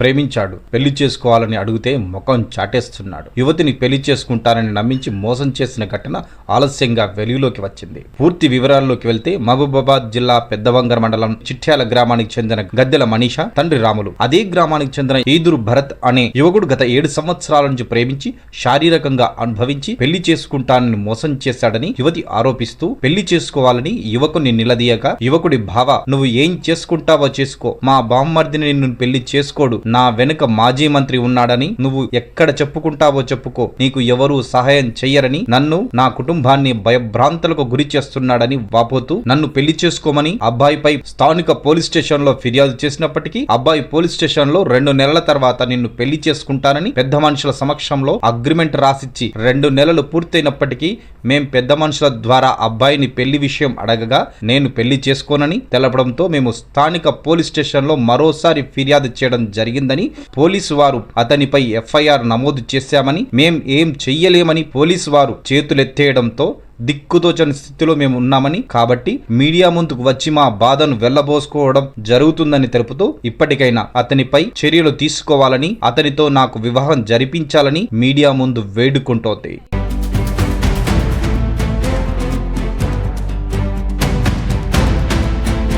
ప్రేమించాడు. పెళ్ళి చేసుకోవాలని అడిగితే ముఖం చాటేస్తున్నాడు. యువతిని పెళ్ళి చేసుకుంటానని నమ్మించి మోసం చేసిన ఘటన ఆలస్యంగా వెలుగులోకి వచ్చింది. పూర్తి వివరాల్లోకి వెళ్తే మహబూబాబాద్ జిల్లా పెద్దవంగర మండలం చిట్యాల గ్రామానికి చెందిన గద్దెల మనీష తండ్రి రాములు. అదే గ్రామానికి చెందిన ఈదురు భరత్ అనే యువకుడు గత ఏడు సంవత్సరాల నుంచి ప్రేమించి శారీరకంగా అనుభవించి పెళ్ళి చేసుకుంటానని మోసం చేశాడని యువతి ఆరోపిస్తూ పెళ్ళి చేసుకోవాలని యువకుని నిలదీయగా యువకుడి భావ నువ్వు ఏం చేసుకుంటావో చేసుకో. మా బామ్మర్దిని నిన్ను పెళ్ళి చేసుకోడు. నా వెనుక మాజీ మంత్రి ఉన్నాడని నువ్వు ఎక్కడ చెప్పుకుంటావో చెప్పుకో. నీకు ఎవరూ సహాయం చెయ్యరని నన్ను నా కుటుంబాన్ని భయభ్రాంతులకు గురి చేస్తున్నాడని వాపోతూ నన్ను పెళ్ళి చేసుకోమని అబ్బాయిపై స్థానిక పోలీస్ స్టేషన్లో ఫిర్యాదు చేసినప్పటికీ అబ్బాయి పోలీస్ స్టేషన్లో రెండు నెలల తర్వాత నిన్ను పెళ్ళి చేసుకుంటానని పెద్ద మనుషుల సమక్షంలో అగ్రిమెంట్ రాసిచ్చి రెండు నెలలు పూర్తయినప్పటికీ మేం పెద్ద మనుషుల ద్వారా అబ్బాయిని పెళ్ళి విషయం అడగగా నేను పెళ్ళి చేసుకోనని తెలపడంతో మేము స్థానిక పోలీస్ స్టేషన్లో మరోసారి ఫిర్యాదు చేయడం జరిగింది. జరిగిందని పోలీసు వారు అతనిపై ఎఫ్ఐఆర్ నమోదు చేశామని మేం ఏం చెయ్యలేమని పోలీసు వారు చేతులెత్తేయడంతో దిక్కుతోచని స్థితిలో మేము ఉన్నామని కాబట్టి మీడియా ముందుకు వచ్చి మా బాధను వెళ్ళబోసుకోవడం జరుగుతుందని తెలుపుతూ ఇప్పటికైనా అతనిపై చర్యలు తీసుకోవాలని అతనితో నాకు వివాహం జరిపించాలని మీడియా ముందు వేడుకుంటోంది.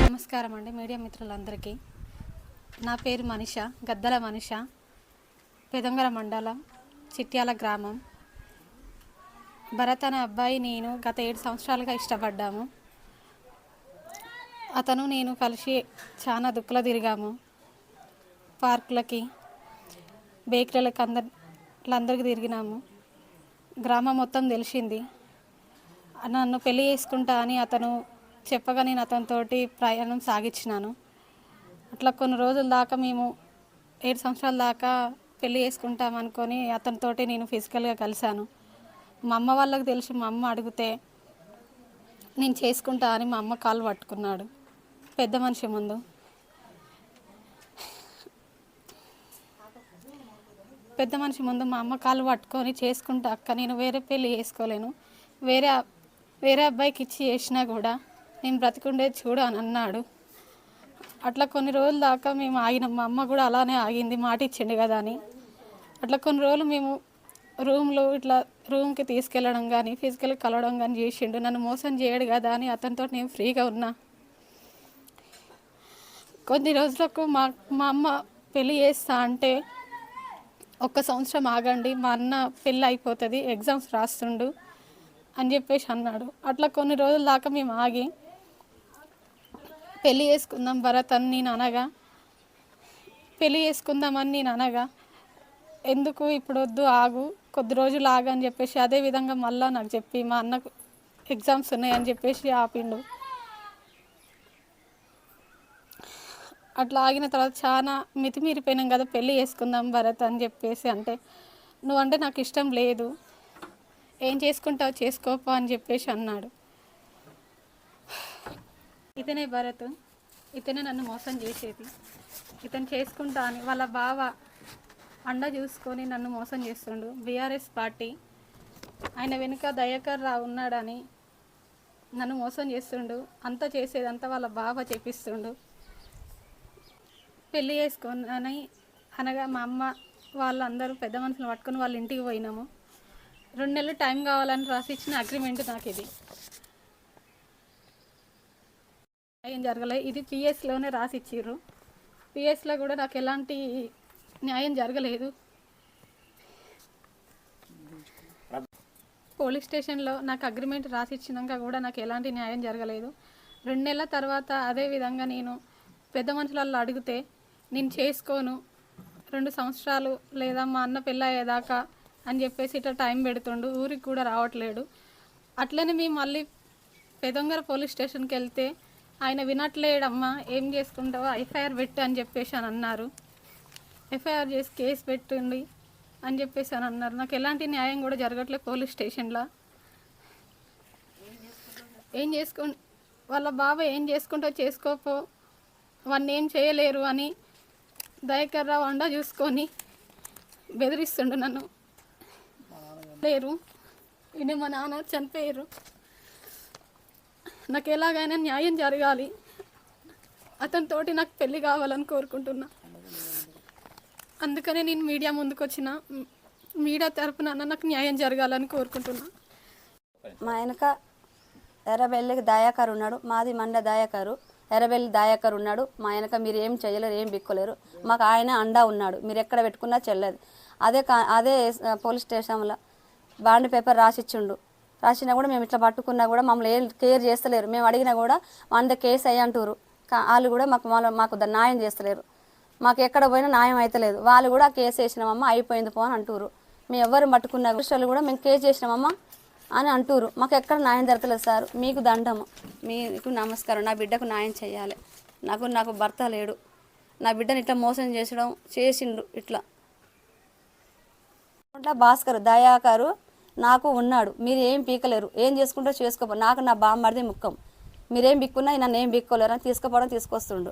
నమస్కారం అండి మీడియా మిత్రులందరికీ. నా పేరు మనిష గద్దల మనిష పెదంగల మండలం చిట్యాల గ్రామం. భరత్ అనే అబ్బాయి నేను గత ఏడు సంవత్సరాలుగా ఇష్టపడ్డాము. అతను నేను కలిసి చాలా దుక్కులు తిరిగాము. పార్కులకి బేకరీలకు అందరి అందరికి తిరిగినాము. గ్రామం మొత్తం తెలిసింది. నన్ను పెళ్ళి చేసుకుంటా అని అతను చెప్పగా నేను అతనితోటి ప్రయాణం సాగించినాను. అట్లా కొన్ని రోజుల దాకా మేము ఏడు సంవత్సరాల దాకా పెళ్ళి చేసుకుంటాం అనుకొని అతనితోటి నేను ఫిజికల్గా కలిశాను. మా అమ్మ వాళ్ళకి తెలిసి మా అమ్మ అడిగితే నేను చేసుకుంటా అని మా అమ్మ కాలు పట్టుకున్నాడు. పెద్ద మనిషి ముందు. పెద్ద మనిషి ముందు మా అమ్మ కాలు పట్టుకొని చేసుకుంటా అక్క నేను వేరే పెళ్ళి చేసుకోలేను. వేరే వేరే అబ్బాయికి ఇచ్చి చేసినా కూడా నేను బ్రతికుండేది చూడు అని అన్నాడు. అట్లా కొన్ని రోజుల దాకా మేము ఆగినాం మా అమ్మ కూడా అలానే ఆగింది మాట ఇచ్చిండు కదా అని. అట్లా కొన్ని రోజులు మేము రూమ్లో ఇట్లా రూమ్కి తీసుకెళ్ళడం కానీ ఫిజికల్ కలవడం కానీ చేసిండు. నన్ను మోసం చేయడు కదా అని అతనితో నేను ఫ్రీగా ఉన్నా. కొద్ది రోజులకు మా మా అమ్మ పెళ్ళి చేస్తా అంటే ఒక్క సంవత్సరం ఆగండి మా అన్న పెళ్ళి అయిపోతుంది ఎగ్జామ్స్ రాస్తుండు అని చెప్పేసి అన్నాడు. అట్లా కొన్ని రోజుల దాకా మేము ఆగి పెళ్ళి చేసుకుందాం భరత్ అని నేను అనగా. పెళ్ళి చేసుకుందామని నేను అనగా. ఎందుకు ఇప్పుడు వద్దు ఆగు కొద్ది రోజులు ఆగు అని చెప్పేసి అదే విధంగా మళ్ళీ నాకు చెప్పి మా అన్నకు ఎగ్జామ్స్ ఉన్నాయని చెప్పేసి ఆపిండు. అట్లా ఆగిన తర్వాత చాలా మితిమీరిపోయినాం కదా పెళ్ళి చేసుకుందాం భరత్ అని చెప్పేసి అంటే నువ్వంటే నాకు ఇష్టం లేదు. ఏం చేసుకుంటావు చేసుకోపో అని చెప్పేసి అన్నాడు. ఇతనే భరత్ ఇతనే నన్ను మోసం చేసేది. ఇతను చేసుకుంటా అని వాళ్ళ బావ అండ చూసుకొని నన్ను మోసం చేస్తుండు. బీఆర్ఎస్ పార్టీ ఆయన వెనుక దయాకర్ రావు ఉన్నాడని నన్ను మోసం చేస్తుండు. అంతా చేసేదంతా వాళ్ళ బావ చేపిస్తుండు. పెళ్ళి చేసుకొని అనగా మా అమ్మ వాళ్ళందరూ పెద్ద మనుషులు పట్టుకొని వాళ్ళ ఇంటికి పోయినాము. రెండు నెలలు టైం కావాలని రాసిచ్చిన అగ్రిమెంట్ నాకు ఇది ఏం జరగలే. ఇది పిఎస్లోనే రాసి ఇచ్చిర్రు పిఎస్లో కూడా నాకు ఎలాంటి న్యాయం జరగలేదు. పోలీస్ స్టేషన్లో నాకు అగ్రిమెంట్ రాసి ఇచ్చినాక కూడా నాకు ఎలాంటి న్యాయం జరగలేదు. రెండు నెలల తర్వాత అదే విధంగా నేను పెద్ద మనుషులలో అడిగితే నేను చేసుకోను. రెండు సంవత్సరాలు లేదా మా అన్న పెళ్ళయ్యేదాకా అని చెప్పేసి ఇట్లా టైం పెడుతుండు. ఊరికి కూడా రావట్లేడు. అట్లనే మేము మళ్ళీ పెదొంగర పోలీస్ స్టేషన్కి వెళ్తే ఆయన వినట్లేడమ్మా ఏం చేసుకుంటావా ఎఫ్ఐఆర్ పెట్టు అని చెప్పేసి అని అన్నారు. ఎఫ్ఐఆర్ చేసి కేసు పెట్టండి అని చెప్పేసి అని అన్నారు. నాకు ఎలాంటి న్యాయం కూడా జరగట్లేదు పోలీస్ స్టేషన్లో. ఏం చేసుకో వాళ్ళ బాబా ఏం చేసుకుంటో చేసుకోపో వాడిని ఏం చేయలేరు అని దయకర్రా రావు చూసుకొని బెదిరిస్తుండు నన్ను. లేరు. ఈయన మా నాన్న చనిపోయారు. నాకు ఎలాగైనా న్యాయం జరగాలి. అతనితోటి నాకు పెళ్ళి కావాలని కోరుకుంటున్నా. అందుకనే నేను మీడియా ముందుకు వచ్చిన మీడియా తరపున నాకు న్యాయం జరగాలని కోరుకుంటున్నా. మా వెనక ఎర్రబెల్లికి దయాకర్ ఉన్నాడు. మాది మండ దయాకరు. ఎర్రబెల్లి దాయాకర్ ఉన్నాడు. మా వెనక మీరు ఏం చేయలేరు ఏం బిక్కోలేరు. మాకు ఆయన అండా ఉన్నాడు. మీరు ఎక్కడ పెట్టుకున్నా చెల్లదు. అదే కా అదే పోలీస్ స్టేషన్లో బాండ్ పేపర్ రాసిచ్చిండు. రాసినా కూడా మేము ఇట్లా పట్టుకున్నా కూడా మమ్మల్ని ఏం కేర్ చేస్తలేరు. మేము అడిగినా కూడా వంద కేసు అయ్యి అంటారు వాళ్ళు కూడా మాకు మాకు న్యాయం చేస్తలేరు. మాకు ఎక్కడ పోయినా న్యాయం అవుతలేదు వాళ్ళు కూడా కేసు వేసినామమ్మ అయిపోయింది పో అని అంటారు మేము ఎవరు పట్టుకున్నా వాళ్ళు కూడా మేము కేసు చేసినామమ్మ అని అంటారు మాకు ఎక్కడ న్యాయం జరగలేదు సార్. మీకు దండము మీకు నమస్కారం. నా బిడ్డకు న్యాయం చేయాలి. నాకు నాకు భర్త లేడు. నా బిడ్డని ఇట్లా మోసం చేసడం చేసిండు ఇట్లా. ఇట్లా భాస్కర్ దయాకరు నాకు ఉన్నాడు. మీరు ఏం పీకలేరు. ఏం చేసుకుంటారో చేసుకోపో. నాకు నా బామ్మడిది ముఖం. మీరేం బిక్కున్నా నన్ను ఏం బిక్కోలేరు అని తీసుకుపోవడం తీసుకొస్తుండు.